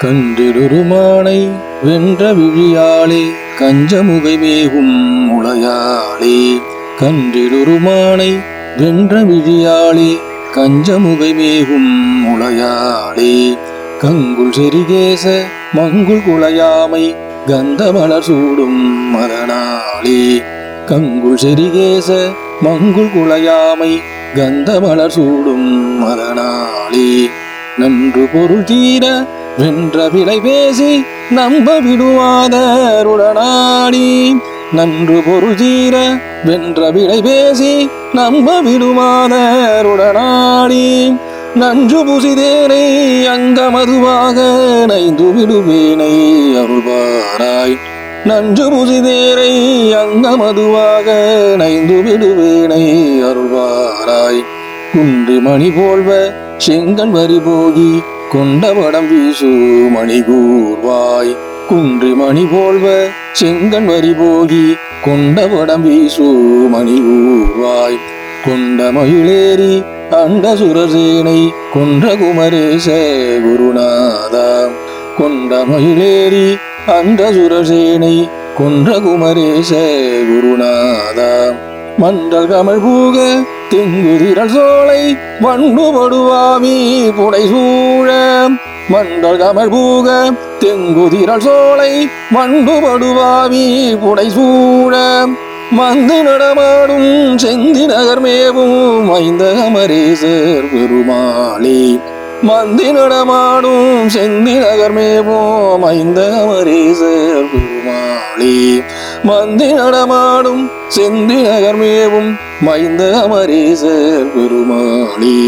கன்றிடுருமானை வென்ற விழியாளே கஞ்சமுகை மேகும் முளையாளே கன்றிடுருமானை வென்ற விழியாளே கஞ்சமுகை மேகும் முளையாளே கங்குள் செரிகேச மங்குள் குளையாமை கந்தமலர் சூடும் மதனாளே கங்குள் செரிகேச மங்குள் குளையாமை கந்தமலர் சூடும் மதனாளே நன்று பொருள் தீர வென்ற விலை பேசி நம்ப விடுவாதருடனாடி நன்று பொருள் தீர வென்ற விலை பேசி நம்ப விடுவாதருடனாடி நன்று புசிதேனை அங்கமதுவாக நைந்து விடுவேனை அருள்வாராய். நன்று புசிதேரை அங்கமதுவாக நைந்து விடுவேனை அருள்வாராய். குன்றி மணி போல்வ செங்கன் வரி போகி கொண்டவடம் வீசு மணிகூர்வாய். குன்றி மணி போல்வ செங்கன் வரி போகி கொண்டவடம் வீசு மணிகூர்வாய். கொண்ட மயிலேறி அண்ட சுரசேனை கொன்ற குமரேச குருநாதா. கொண்ட மயிலேறி அண்ட சுரசேனை கொன்ற குமரேச குருநாதா. மன்றல் கமல் பூக திங்குதிரல் சோலை வண்டு படுவாமி புடை சூழ மண்டல் கமல் பூக தெங்குதிரல் சோலை வண்டுபடுவாவி புடை சூழ. மந்து நடமாடும் செந்தி நகர் மேவும் மைந்த அமரேசர் பெருமாளே. மந்தி நடமாடும் செந்தி நகர் மேவும் மைந்த அமரேசர் பெருமாளே. மந்தி நடமாடும் செந்தி நகர் மேவும் மைந்த அமரேசர் பெருமாளே.